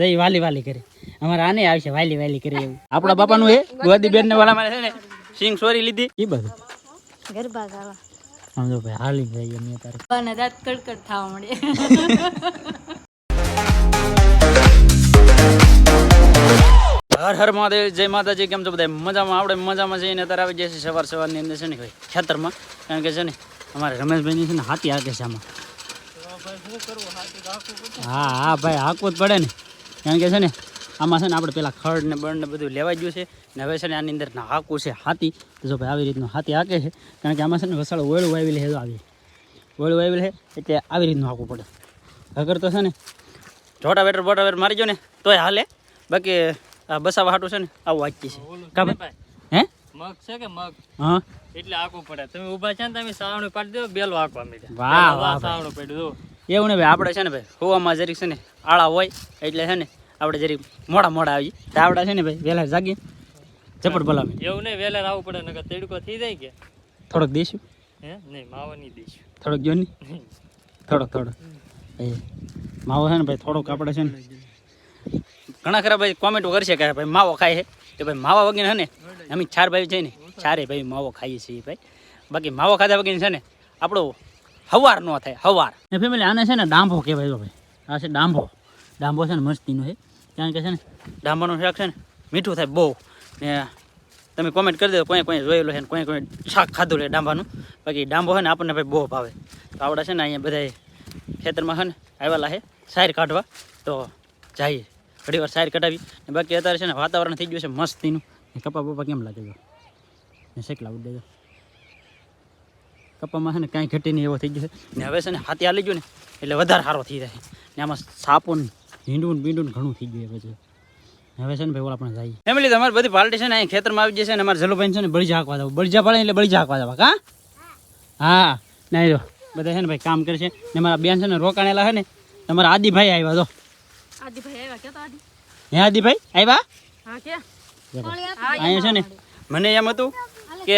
જઈ વાલી વાલી કરી. અમારે આને આવશે વાલી વાલી કરી એવું. આપણા બાપાનું એ ગોદી બેન ને વાલા મારે છે ને સિંગ સોરી લીધી. ઈ બધું. ગરબા ગાવા. સમજો ભાઈ હાલી જઈએ અમે તારે બાના દાંત કડકડ થવા મળે હર હર મહાદેવ જય માતાજી કેમ છો બધા મજામાં? આપણે મજામાં જઈને અત્યારે આવી જઈએ સવાર સવારની અંદર છે ને ભાઈ ખેતરમાં. કારણ કે છે ને અમારે રમેશભાઈની છે ને હાથી હાકે છે આમાં. હા હા ભાઈ હાકવું જ પડે ને. કારણ કે છે ને આમાં છે ને આપણે પેલા ખડ ને બળ ને બધું લેવાઈ ગયું છે ને હવે છે ને આની અંદર ના હાકવું છે હાથી. તો જો ભાઈ આવી રીતનું હાથી હાકે છે કારણ કે આમાં છે ને વસાળ ઓયળું વાવેલી છે જો આવી. ઓયળું વાવેલ છે એટલે આવી રીતનું હાકવું પડે. અગર તો છે ને જોટા વેટર બોટા વેટર મારી જો ને તોય હાલે. બાકી આ બસાવા હાટું છે ને આવું વાંચી છે હે? મગ છે કે મગ? હા. એટલે આખું પડે. તમે ઊભા છે ને તમે સાવણું પાડી દો બેલો આખવા મીડે વાહ, વાહ, સાવણું પડ્યું એવું ને ભાઈ આપણે છે ને ભાઈ હોવામાં જરીક છે ને આળા હોય એટલે છે ને આપણે જરીક મોડા મોડા આવી તો આપણે છે ને ભાઈ વહેલા જાગી ઝપટ બોલાવી એવું નહીં વહેલા આવવું પડે નકર તેડકો થઈ જાય કે? થોડોક દઈશું હે? નહીં માવો નહીં દઈશું થોડોક જો નહીં થોડોક થોડોક. એ માવો છે ને ભાઈ થોડોક આપણે છે ને ઘણા ખરા ભાઈ કોમેન્ટો કરશે કે ભાઈ માવો ખાય છે. તો ભાઈ માવા વગર છે ને અમે ચાર ભાઈ છે ને ચારે ભાઈ માવો ખાઈએ છીએ ભાઈ. બાકી માવો ખાધા વગર છે ને આપણો હવાર ન થાય, હવાર. ને ફેમિલી આને છે ને ડાંભો કહેવાય ભાઈ આ છે ડાંભો. ડાંભો છે ને મસ્તીનો છે. કારણ કે છે ને ડાંભાનું શાક છે ને મીઠું થાય બહુ. ને તમે કોમેન્ટ કરી દો કોઈ કોઈ જોયેલું છે ને કોઈ કોઈ શાક ખાધું લે ડાંભાનું. બાકી ડાંભો છે ને આપણને ભાઈ બહુ ભાવે. તો આવડે છે ને અહીંયા બધા ખેતરમાં છે ને આવેલા છે સાયર કાઢવા. તો જઈએ. ઘણી વાર સાયર કઢાવી. ને બાકી અત્યારે છે ને વાતાવરણ થઈ ગયું છે મસ્તીનું. કપા બપા કેમ લાગે છે શેક ઉડી દેજો કપામાં છે ને કાંઈ ઘટી નહીં એવો થઈ ગયો છે. ને હવે છે ને હાથી હાલી ગયો ને એટલે વધારે સારો થઈ જાય. ને આમાં સાપોન હિંડું બીંડું ઘણું થઈ ગયું એ પછી હવે છે ને ભાઈ ઓલા આપણે જાય. ફેમિલી તમારી બધી પાર્ટી છે ને અહીં ખેતરમાં આવી જશે ને અમારે જલોભાઈ છે ને બળીજા હાંકવા જવું. બળીજા પડે એટલે બળીજા હાંકવા જવા કા હા ના જો બધા છે ને ભાઈ કામ કરશે ને મારા બેન છે ને રોકાણેલા છે ને તમારા આદિભાઈ આવ્યા જો. આદિભાઈ આવ્યા આદિ? હે આદિભાઈ આવ્યા? હા કે? અહીંયા છે ને મને એમ હતું કે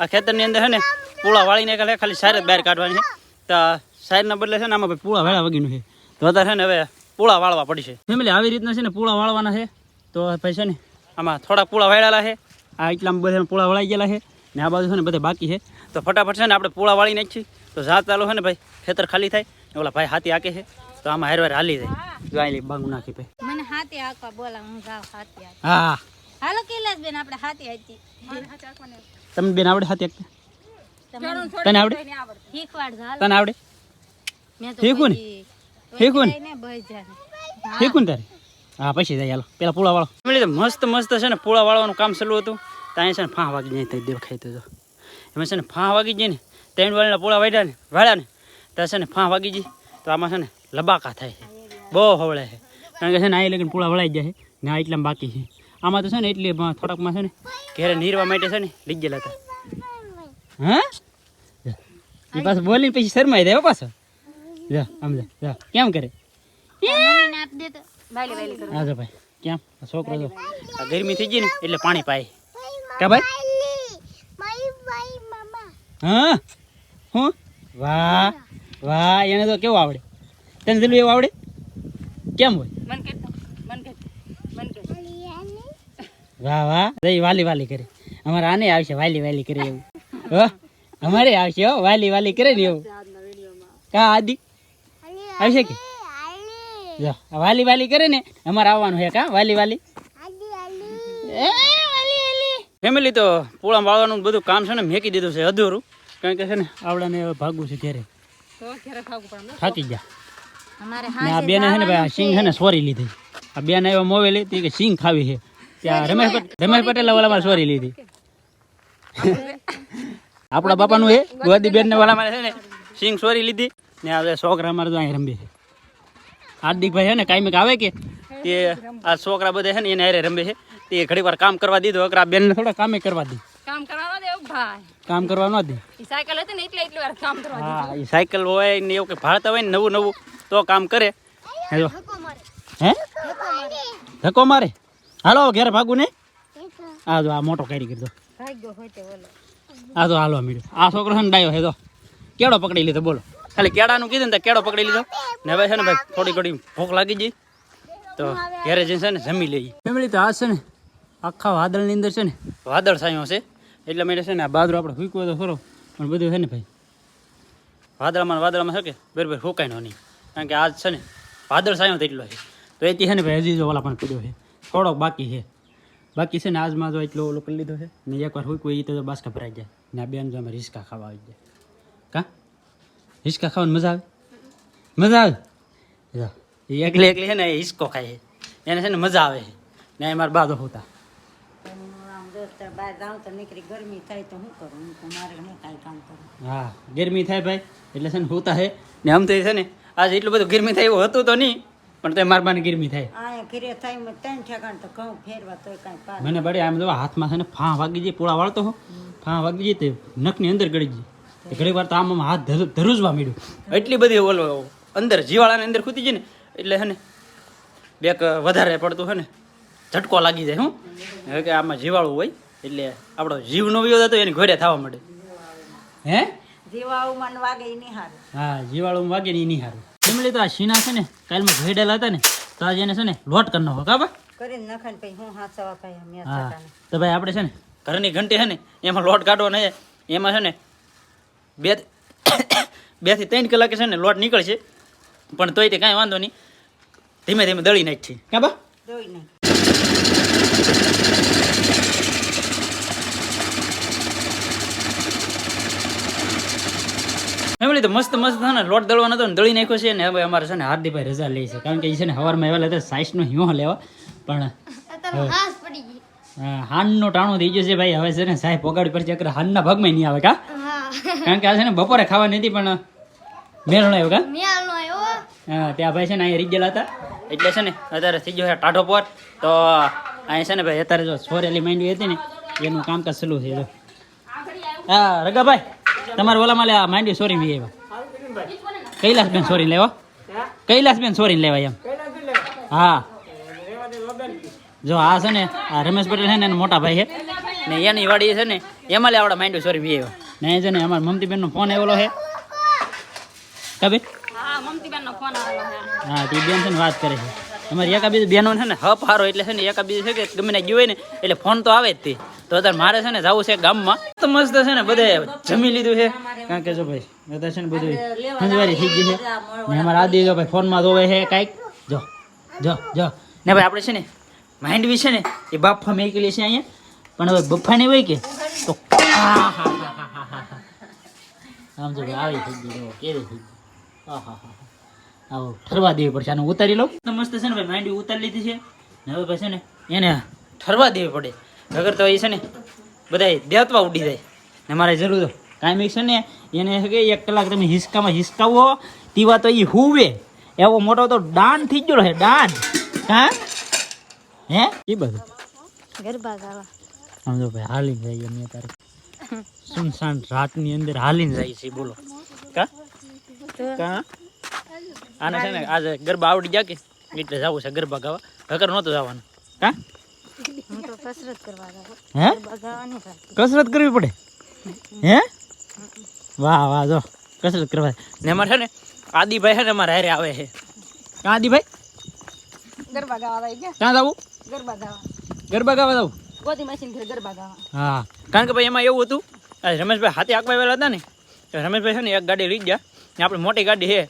આ ખેતરની અંદર છે ને પૂળા વાળીને કાલે ખાલી સાર જ બહાર કાઢવાની છે. તો સારના બદલે છે ને આમાં ભાઈ પૂળા વાળા વગીનું છે. તો અત્યારે છે ને હવે પૂળા વાળવા પડશે ફેમિલી આવી રીતના છે ને પૂળા વાળવાના છે. તો ભાઈ છે ને આમાં થોડા પૂળા વાળેલા છે. આ એટલામાં બધા પૂળા વળાઈ ગયેલા છે. ને આ બાજુ છે ને બધા બાકી છે. તો ફટાફટ છે ને આપણે પૂળા વાળી નાખીએ. તો જાત ચાલુ છે ને ભાઈ ખેતર ખાલી થાય. ઓલા ભાઈ હાથી આકે છે. તો આમાં હેરવાર હાલી જાય. ગાયલી બાંગ નાખી ભાઈ. મને હાથી હાકવા બોલા હું જાવ હાથી હા હાલો કેલાસ બેન આપણે હાથી હાથી તમને બેન આવડે હાથી આકતા? તને આવડે? તને આવડે? મેં તો શીખવું ને? પછી- ને? પછી ને તારે? હા પછી જાય હાલો. પેલા પૂળા વાળો મસ્ત મસ્ત છે ને પૂળા વાળવાનું કામ ચાલુ હતું. ત્યાં છે ને ફાં વાગી જાય તો દેખાય તો જો. એમાં છે ને ફાં વાગી જાય ને ત્રણ વાળીના પૂળા વાળ્યા ને વાળ્યા ને ત્યાં છે ને ફાં વાગી જાય. તો આમાં છે ને લબાકા થાય છે. બહુ હવળે છે. કારણ કે છે ને આ લગીને પૂળા વળાઈ જાય છે ને આ એટલામાં બાકી છે. આમાં તો છે ને એટલી માં થોડાકમાં છે ને ઘેરે નીરવા માટે છે ને લઈ ગયેલા હતા. હા? એ પાછો બોલીને પછી શરમાઈ જાય પાછો. જા આમ જા જા. કેમ કરે? મમ્મીને આપી દે તો. વાલી વાલી કરો. હા જો ભાઈ. કેમ? આ છોકરો જો. આ ગરમી થઈ ગઈ ને એટલે પાણી પાય. કા ભાઈ? હા? હું? વાહ વાહ એને તો કેવું આવડે? તને દિલું એવું આવડે? કેમ હોય? મન કે મન કે મન કે. વાહ વાહ. જઈ વાલી વાલી કરે. અમારે આને આવશે વાલી વાલી કરે એવું. અમારે આવશે હો વાલી વાલી કરે ને એવું. કા આદિ? આવશે કે? જો વાલી વાલી કરે ને અમારે આવવાનું છે કા વાલી વાલી? ફેમિલી તો પૂળા વાળવાનું બધું કામ છે ને મેકી દીધું છે અધૂરું. કારણ કે છે ને આવડાને ભાગવું છે ઘેરે. તો ઘરે ખાવું પડે થાકી ગયા. આ બેને છે ને ભાઈ સિંહ સિંગ છે ને સોરી લીધી. આ બેને એવા મોવેલી તી કે સિંગ ખાવી છે. ત્યાં રમેશ રમેશ પટેલ વાળામાં સોરી લીધી. આપણા બાપાનું એ ગોદી બેન ને વાળામાં છે ને સિંગ સોરી લીધી. ને હવે છોકરા અમારે તો અહીં રમે છે. હાર્દિકભાઈ છે ને કાંઈક આવે કે? તે આ છોકરા બધા છે ને એને હારે રમે છે. તે ઘણી વાર કામ કરવા દીધો અકરા બેન ને થોડા કામે કરવા દે કામ કરવાનો દે ભાઈ. કામ કરવા ન દે. ઈ સાયકલ હતી ને એટલે એટલી વાર કામ કરવા હા એ સાયકલ હોય ને એવું કે ભાળતા હોય ને નવું નવું તો કામ કરે. હેલો. હે? ધક્કો મારે. હાલો ઘેર ભાગું ને? આ જો આ મોટો કરી કીધો ભાગ્યો હોય તે ઓલો. આ તો હાલો મીડ્યો આ છોકરો છે ડાયો હે તો કેળો પકડી લીધો, બોલો. ખાલી કેળાનું કીધું ને કેળો પકડી લીધો. ને હવે છે ને ભાઈ, થોડી ઘડી ભૂખ લાગી ગઈ. તો ઘરે જઈને છે ને જમી લઈએ. ફેમિલી તો આ છે ને, આખા વાદળની અંદર છે ને, વાદળ સાયો છે. એટલે માટે છે ને આ બાદરો આપણે ફૂકવો તો ખરો. પણ બધું છે ને ભાઈ, વાદળામાં વાદળામાં છે કે બરાબર ફૂકાય નો નહીં. કારણ કે આજ છે ને, વાદળ સાયો એટલો છે. તો એથી છે ને ભાઈ હજી જો ઓલા પણ પીડ્યો છે. થોડોક બાકી છે. બાકી છે ને આજમાં જો એટલો ઓલો કરી લીધો છે ને એકવાર હોય કોઈ તો બસ ગભરાઈ જાય. ને બેન જો અમે રિસ્કા ખાવા આવી જાય. કા? હિસકા ખાવાની મજા આવે? મજા આવે? જો, એ એકલી એકલી છે ને એ હિસકો ખાય એને છે ને મજા આવે ને એ મારા બાદો હોતા. હા ગરમી થાય ભાઈ. એટલે છે ને હોતા છે. ને આમ તો છે ને આજે એટલું બધું ગરમી થાય એવું હતું તો નહીં. પણ તો મારા બાને ગરમી થાય. આ ઘરે થાય મેં ત્રણ ઠેકાણ તો ઘઉં ફેરવા તોય કાંઈ પાર મને બડે આમ જો હાથમાં છે ને ફાં વાગી જાય પોળા વાળતો હો. ફાં વાગી જાય તે નખની અંદર ગળી જાય. ઘણી વાર તો આમ આમ હાથ ધરુ- ધરુજવા માંડ્યું. એટલી બધી ઓલો અંદર જીવાળાની અંદર ખૂતી જાય ને એટલે છે ને બેક વધારે પડતું છે ને ઝટકો લાગી જાય હું. હવે કે આમાં જીવાળું હોય એટલે આપણો જીવ નો હતો તો એની ઘોડે થવા માંડે. હે? જીવાળું વાગે એ નહીં હારું. હા જીવાળું વાગે ને એ નહીં સારું ફેમિલી તો આ શીના છે ને કાલમાં ઘેડેલા હતા ને તો આજે એને છે ને લોટ કરી નાખો કાબા કરીને નખાને પછી હું અમે તો ભાઈ આપણે છે ને ઘરની ઘંટી છે ને એમાં લોટ કાઢવો નહીં એમાં છે ને બે બેથી ત્રણ કલાકે છે ને લોટ નીકળશે. પણ તોય તે કાંઈ વાંધો નહીં. ધીમે ધીમે દળી નાખી કાબા દળી નહીં ફેમિલી તો મસ્ત મસ્ત છે ને લોટ દળવાનો હતો ને દળી નાખ્યો છે ને હવે અમારે છે ને હાર્દિકભાઈ રજા લે છે. કારણ કે એ છે ને સવારમાં આવેલા હતા સાઈસનો હિમો લેવા પણ હાનનો ટાણો થઈ ગયો છે ભાઈ. હવે છે ને સાહેબ પગાડી પડશે અકરે હાનના ભાગમાં નહીં આવે કા? કારણ કે આ છે ને બપોરે ખાવા નથી પણ મેળ આવ્યો કા? હા. ત્યાં ભાઈ છે ને અહીંયા રીજેલા હતા. એટલે છે ને અત્યારે થઈ ગયો છે ટાઢો પર. તો અહીંયા છે ને ભાઈ અત્યારે જો સોરેલી માંડવી હતી ને એનું કામકાજ સલું છે હા રગાભાઈ. તમારે ઓલામાં લેવા આ માંડવી સોરી બી આવ્યા કૈલાસબેન સોરી લેવા. કૈલાસબેન સોરી લેવા એમ. હા. જો આ છે ને આ રમેશ પટેલ છે ને એનો મોટા ભાઈ છે. ને એની વાડી છે ને એમાં લે આવડા માંડવી સોરી બી આવ્યા ને છે ને અમારા મમતીબેનનો ફોન આવેલો છે. કબે હા મમતીબેન નો ફોન આવેલો છે. હા તે બેન છે ને વાત કરે છે. અમારી બીજું બેનો છે ને હપ હારો એટલે છે ને એકાબીજી છે કે ગમે ને ગયું હોય ને એટલે ફોન તો આવે જ તે. તો અત્યારે મારે છે ને જવું છે ગામમાં. મસ્ત છે ને બધે જમી લીધું છે. કારણ કે જો ભાઈ બધા છે ને બધું થઈ ગઈ છે. ને અમારા આદિ જો ભાઈ ફોનમાં જોવે છે કાંઈક. જો જો જો. ને ભાઈ આપણે છે ને માંડવી છે ને એ બાફા મેકેલી છે અહીંયા. પણ હવે બફાની હોય કે તો. આમ જો ભાઈ આવી થઈ ગઈ કેવી થઈ ગઈ. આવો ઠરવા દેવી પડશે આને ઉતારી લઉં. તો મસ્ત છે ને ભાઈ માંડવી ઉતારી લીધી છે. ને હવે ભાઈ છે ને એને ઠરવા દેવી પડે. વગર તો એ છે ને બધા દેવતવા ઉડી જાય. ને મારે જરૂર કાંઈ છે ને એને કે એક કલાક તમે હિસકામાં હિસકાવો તીવા તો એ હુવે. એવો મોટો તો ડાન થઈ ગયો છે દાન. હા? હે? એ બધું. ગરબા ગાવા. સમજો ભાઈ હાલીને જાય અમે તારે સુનસાન રાતની અંદર હાલીને જાય છે બોલો. કા? કા? આને છે ને આજે ગરબા આવડી ગયા કે? એટલે જવું છે ગરબા ગાવા. વગર નહોતું જવાનું. કા? હું કસરત કરવા હે? કસરત કરવી પડે? હે? વાહ વાહ જો. કસરત કરવા. ને અમારે છે ને આદિભાઈ છે ને અમારે હારે આવે છે. કા આદિભાઈ? ગરબા ગાવા આવે ક્યાં જવું? ગરબા ગાવા. ગરબા ગાવા જવું? ગોદી મશીન ઘરે ગરબા ગાવા. હા. કારણ કે ભાઈ એમાં એવું હતું રમેશભાઈ હાથે આંકવા આવેલા હતા ને તો રમેશભાઈ છે ને એક ગાડી લઈ ગયા ને આપણી મોટી ગાડી છે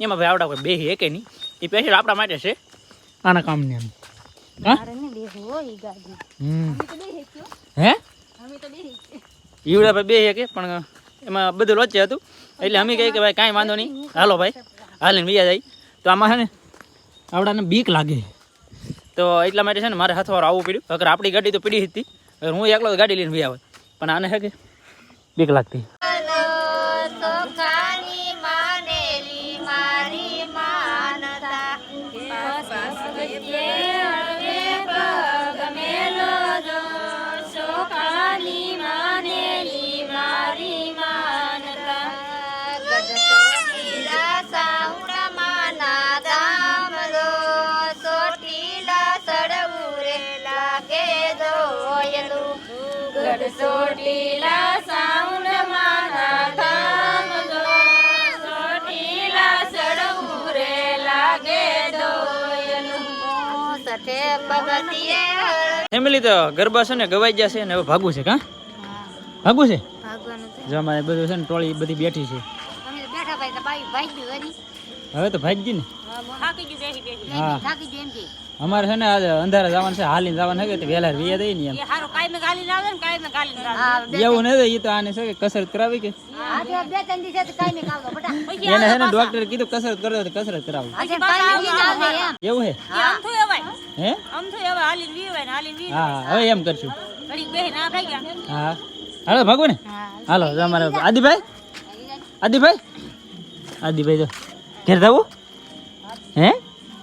એમાં ભાઈ આવડા કોઈ બે કે નહીં. એ સ્પેશિયલ આપણા માટે છે આના કામની એમ. હા? હો ઈ ગાડી. હમ. હે? અમે તો ઈવડા પર બે કે પણ એમાં બધું વચ્ચે હતું. એટલે અમે કહીએ કે ભાઈ કાંઈ વાંધો નહીં. હાલો ભાઈ હાલીને બીજા જાય. તો આમાં છે ને આવડાને બીક લાગે. તો એટલા માટે છે ને મારે હાથવાર આવવું પડ્યું. અગર આપણી ગાડી તો પડી હતી હું એકલો ગાડી લઈને બી આવે પણ આને છે કે બીક લાગતી. ફેમિલી તો ગરબા છે ને ગવાઈ ગયા છે ને હવે ભાગવું છે કા? ભાગવું છે? જમાય બધું છે ને ટોળી બધી બેઠી છે. હવે તો ભાગી ને. અમારે છે ને આજે અંધારે જવાનું છે હાલીને જવાનું છે કે વહેલા વિયા દઈ ને એવું નથી એ તો આને છે કે કસરત કરાવી કે? આજે બે ત્રણ દિવસે તો કાઈ મે કાવતો બટા. એને છે ને ડોક્ટર કીધું કસરત કરો તો કસરત કરાવું. એવું હે? આમ તો એવાય હે? આમ તો એવાય હાલી વી હોય ને હાલી વી હા હવે એમ કરશું. ઘડી બેહી ના થઈ ગયા. હા. હાલો ભાગો ને હાલો જો અમારે આદિભાઈ. આદિભાઈ? આદિભાઈ જો. ઘેર જવું હે?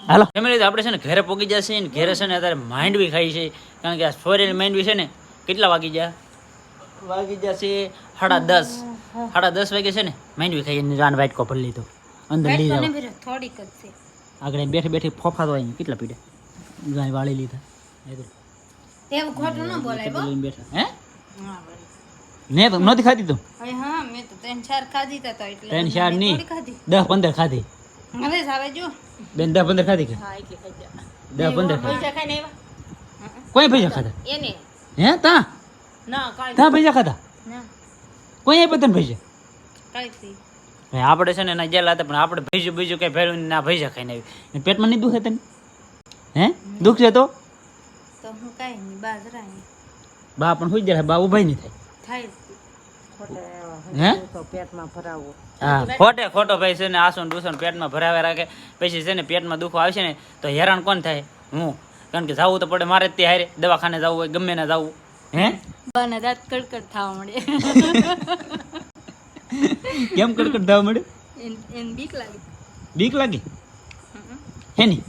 હાલો. ફેમિલી તો આપણે છે ને ઘરે પોગી જશે ને ઘરે છે ને અત્યારે માંડવી ખાઈ છે. કારણ કે આ સોરેલ બી છે ને કેટલા વાગી ગયા? વાગી જશે સાડા દસ. સાડા દસ વાગે છે ને માંડવી ખાઈ જાન વાઇટ કોપર લીધો. અંદર લઈ જાવ થોડીક જ છે. આગળ બેઠી બેઠી ફોફા તો અહીં કેટલા પીડે ગાય વાળી લીધા. તેમ ખોટું ન બોલાય બેઠા. હે? ને તો નથી ખાધી તું? હા મેં તો ત્રણ ચાર ખાધી તા તો એટલે ત્રણ ચારની દસ પંદર ખાધી. હવે આવે જો. બેન દસ પંદર ખાધી કે? દસ પંદર કોઈ પૈસા ખાધા? હે તા? ના તા પૈસા ખાધા? કોઈ આપ્યો તને પૈસા? આપણે છે ને એના ગયેલા હતા પણ આપણે ભેજું બીજું કઈ ભેળું ના પૈસા ખાઈને આવી. પેટમાં નહીં દુખે તને? હે? દુખ છે તો? બા પણ હોય જાય બા ઉભાઈ નહીં થાય. થાય ખોટે ખોટો ભાઈ છે ને આસો ડૂસો પેટમાં ભરાવે રાખે. પછી છે ને પેટમાં દુખો આવશે ને તો હેરાન કોણ થાય? હું. કારણ કે જવું તો પડે મારે જ તે હારે. દવાખાને જવું હોય ગમે ને જવું. હે? બને દાંત કડકડ થવા મળે. કેમ કડકડ થવા મળે? એન બીક લાગી. બીક લાગી? હે ની?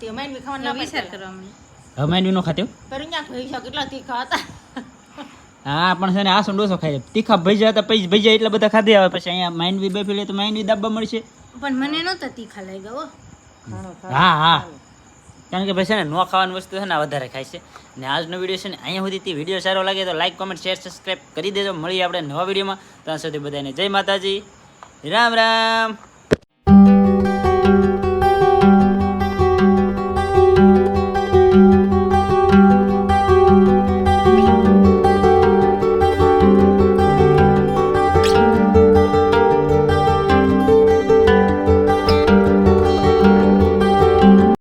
તે માઇન્ડ બી ખાવાનું ના વિચાર કરવા મળે. હવે માંડવી નો ખાતે પર કેટલા તીખા હતા હા પણ છે ને આસો ડોસો ખાય તીખા ભજીયા હતા પછી ભજીયા એટલા બધા ખાધે આવે. પછી અહીંયા માંડવી બેફી લે તો માંડવી દાબા મળશે. પણ મને નહોતા તીખા લઈ ગયો હા હા. કારણ કે ભાઈ છે ને ન ખાવાની વસ્તુ છે ને વધારે ખાય છે. ને આજનો વીડિયો છે ને અહીંયા સુધીથી વીડિયો સારો લાગે તો લાઈક કોમેન્ટ શેર સબસ્ક્રાઈબ કરી દેજો. મળીએ આપણે નવા વિડીયોમાં. ત્યાં સુધી બધાને જય માતાજી. રામ રામ.